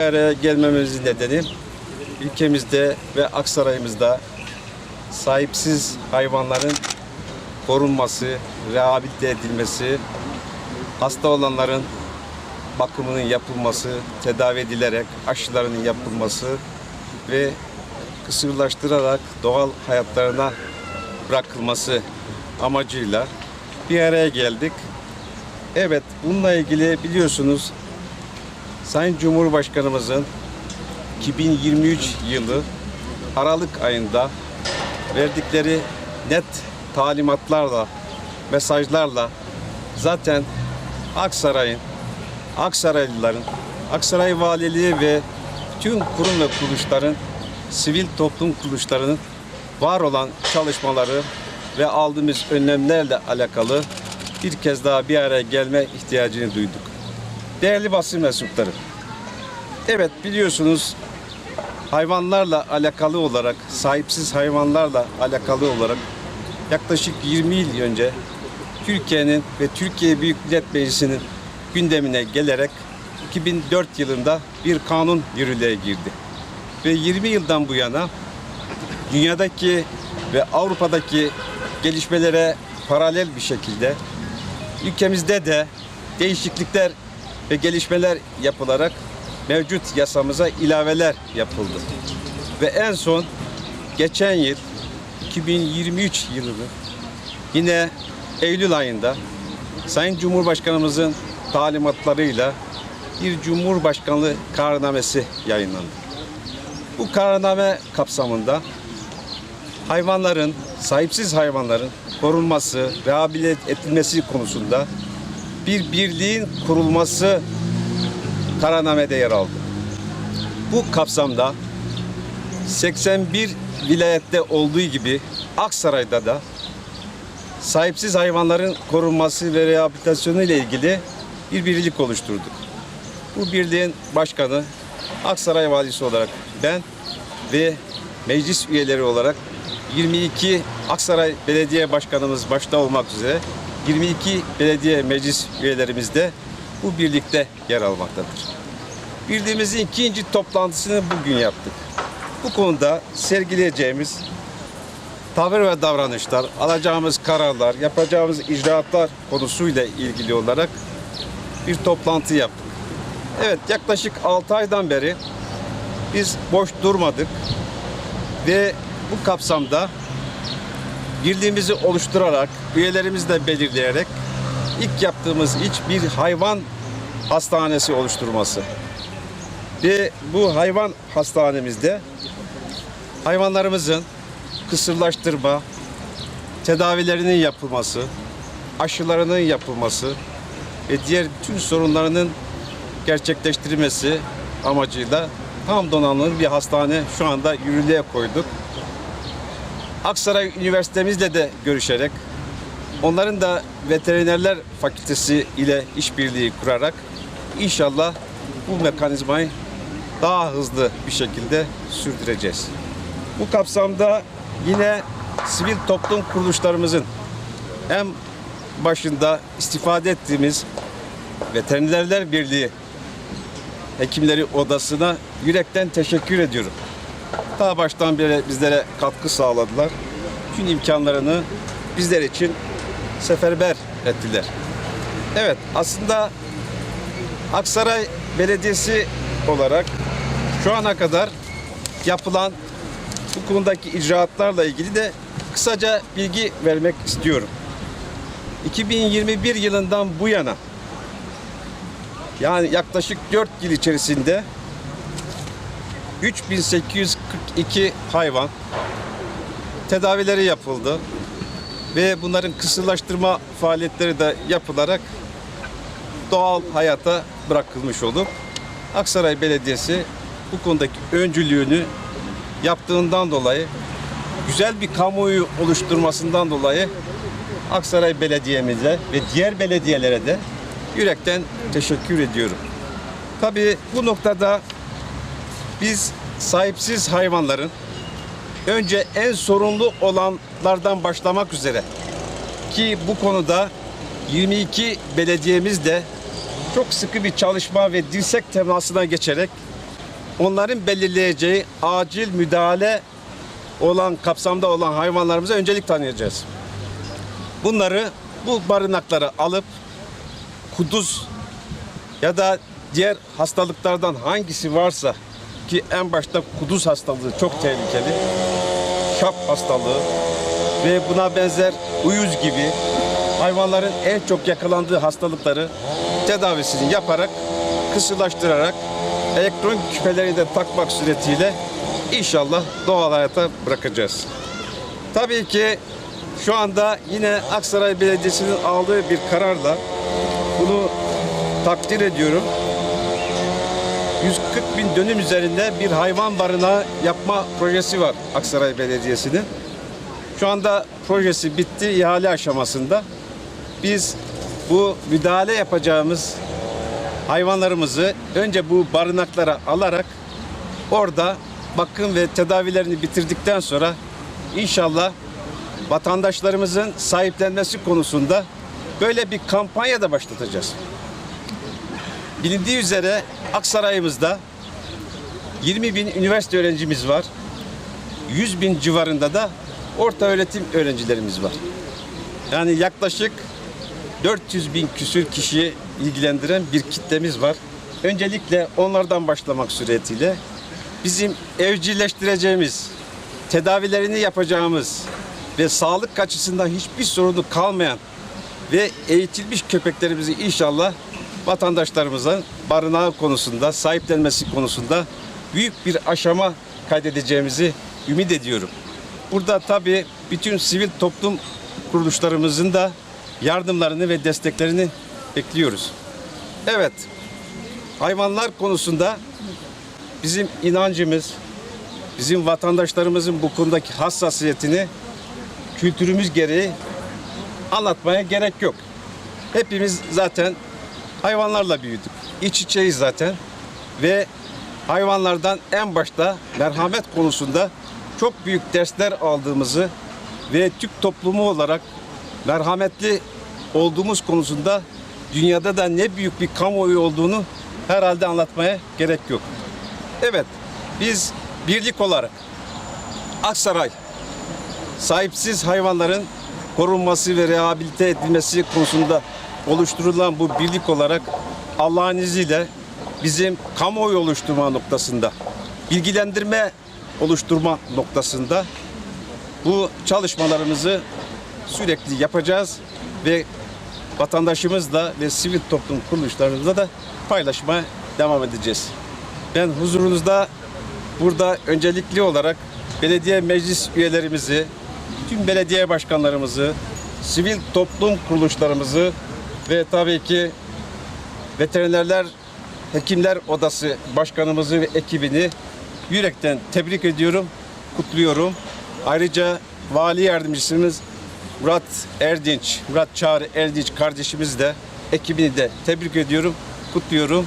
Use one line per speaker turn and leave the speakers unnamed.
Araya gelmemizin nedeni ülkemizde ve Aksaray'ımızda sahipsiz hayvanların korunması, rehabilite edilmesi, hasta olanların bakımının yapılması, tedavi edilerek aşılarının yapılması ve kısırlaştırarak doğal hayatlarına bırakılması amacıyla bir araya geldik. Evet, bununla ilgili biliyorsunuz Sayın Cumhurbaşkanımızın 2023 yılı Aralık ayında verdikleri net talimatlarla, mesajlarla zaten Aksaray'ın, Aksaraylıların, Aksaray Valiliği ve tüm kurum ve kuruluşların, sivil toplum kuruluşlarının var olan çalışmaları ve aldığımız önlemlerle alakalı bir kez daha bir araya gelme ihtiyacını duyduk. Değerli basın mensupları, evet biliyorsunuz hayvanlarla alakalı olarak, sahipsiz hayvanlarla alakalı olarak yaklaşık 20 yıl önce Türkiye'nin ve Türkiye Büyük Millet Meclisi'nin gündemine gelerek 2004 yılında bir kanun yürürlüğe girdi. Ve 20 yıldan bu yana dünyadaki ve Avrupa'daki gelişmelere paralel bir şekilde ülkemizde de değişiklikler ve gelişmeler yapılarak mevcut yasamıza ilaveler yapıldı. Ve en son geçen yıl 2023 yılını yine Eylül ayında Sayın Cumhurbaşkanımızın talimatlarıyla bir Cumhurbaşkanlığı kararnamesi yayınlandı. Bu kararname kapsamında hayvanların, sahipsiz hayvanların korunması, rehabilite edilmesi konusunda bir birliğin kurulması kararnamede yer aldı. Bu kapsamda 81 vilayette olduğu gibi Aksaray'da da sahipsiz hayvanların korunması ve rehabilitasyonu ile ilgili bir birlik oluşturduk. Bu birliğin başkanı Aksaray Valisi olarak ben ve meclis üyeleri olarak 22 Aksaray Belediye Başkanımız başta olmak üzere 22 belediye meclis üyelerimiz de bu birlikte yer almaktadır. Birliğimizin ikinci toplantısını bugün yaptık. Bu konuda sergileyeceğimiz tavır ve davranışlar, alacağımız kararlar, yapacağımız icraatlar konusuyla ilgili olarak bir toplantı yaptık. Evet yaklaşık 6 aydan beri biz boş durmadık ve bu kapsamda birliğimizi oluşturarak, üyelerimizi de belirleyerek ilk yaptığımız iş bir hayvan hastanesi oluşturması. Ve bu hayvan hastanemizde hayvanlarımızın kısırlaştırma, tedavilerinin yapılması, aşılarının yapılması ve diğer bütün sorunlarının gerçekleştirilmesi amacıyla tam donanımlı bir hastane şu anda yürürlüğe koyduk. Aksaray Üniversitemizle de görüşerek onların da veterinerler fakültesi ile işbirliği kurarak inşallah bu mekanizmayı daha hızlı bir şekilde sürdüreceğiz. Bu kapsamda yine sivil toplum kuruluşlarımızın en başında istifade ettiğimiz Veterinerler Birliği Hekimleri Odası'na yürekten teşekkür ediyorum. Daha baştan beri bizlere katkı sağladılar. Tüm imkanlarını bizler için seferber ettiler. Evet aslında Aksaray Belediyesi olarak şu ana kadar yapılan bu konudaki icraatlarla ilgili de kısaca bilgi vermek istiyorum. 2021 yılından bu yana yani yaklaşık 4 yıl içerisinde 3842 hayvan tedavileri yapıldı ve bunların kısırlaştırma faaliyetleri de yapılarak doğal hayata bırakılmış olup Aksaray Belediyesi bu konudaki öncülüğünü yaptığından dolayı güzel bir kamuoyu oluşturmasından dolayı Aksaray Belediye'mize ve diğer belediyelere de yürekten teşekkür ediyorum. Tabii bu noktada biz sahipsiz hayvanların önce en sorumlu olanlardan başlamak üzere ki bu konuda 22 belediyemiz de çok sıkı bir çalışma ve dirsek temasına geçerek onların belirleyeceği acil müdahale olan kapsamda olan hayvanlarımıza öncelik tanıyacağız. Bunları bu barınaklara alıp kuduz ya da diğer hastalıklardan hangisi varsa ki en başta kuduz hastalığı çok tehlikeli. Şap hastalığı ve buna benzer uyuz gibi hayvanların en çok yakalandığı hastalıkları tedavisini yaparak, kısırlaştırarak elektron küpeleri de takmak suretiyle inşallah doğal hayata bırakacağız. Tabii ki şu anda yine Aksaray Belediyesi'nin aldığı bir kararla bunu takdir ediyorum. 140 bin dönüm üzerinde bir hayvan barınağı yapma projesi var Aksaray Belediyesi'nin. Şu anda projesi bitti, ihale aşamasında. Biz bu müdahale yapacağımız hayvanlarımızı önce bu barınaklara alarak orada bakım ve tedavilerini bitirdikten sonra inşallah vatandaşlarımızın sahiplenmesi konusunda böyle bir kampanya da başlatacağız. Bilindiği üzere Aksaray'ımızda 20 bin üniversite öğrencimiz var. 100 bin civarında da orta öğretim öğrencilerimiz var. Yani yaklaşık 400 bin küsür kişiyi ilgilendiren bir kitlemiz var. Öncelikle onlardan başlamak suretiyle bizim evcilleştireceğimiz, tedavilerini yapacağımız ve sağlık açısından hiçbir sorunu kalmayan ve eğitilmiş köpeklerimizi inşallah vatandaşlarımızın barınağı konusunda, sahiplenmesi konusunda büyük bir aşama kaydedeceğimizi ümit ediyorum. Burada tabii bütün sivil toplum kuruluşlarımızın da yardımlarını ve desteklerini bekliyoruz. Evet, hayvanlar konusunda bizim inancımız, bizim vatandaşlarımızın bu konudaki hassasiyetini kültürümüz gereği anlatmaya gerek yok. Hepimiz zaten hayvanlarla büyüdük. İç içeyiz zaten ve hayvanlardan en başta merhamet konusunda çok büyük dersler aldığımızı ve Türk toplumu olarak merhametli olduğumuz konusunda dünyada da ne büyük bir kamuoyu olduğunu herhalde anlatmaya gerek yok. Evet, biz birlik olarak Aksaray sahipsiz hayvanların korunması ve rehabilite edilmesi konusunda oluşturulan bu birlik olarak Allah'ın izniyle bizim kamuoyu oluşturma noktasında, bilgilendirme oluşturma noktasında bu çalışmalarımızı sürekli yapacağız ve vatandaşımızla ve sivil toplum kuruluşlarımızla da paylaşmaya devam edeceğiz. Ben huzurunuzda burada öncelikli olarak belediye meclis üyelerimizi, tüm belediye başkanlarımızı, sivil toplum kuruluşlarımızı ve tabii ki Veterinerler Hekimler Odası Başkanımızı ve ekibini yürekten tebrik ediyorum, kutluyorum. Ayrıca Vali Yardımcısımız Murat Erdinç, Murat Çağrı Erdinç kardeşimiz de ekibini de tebrik ediyorum, kutluyorum.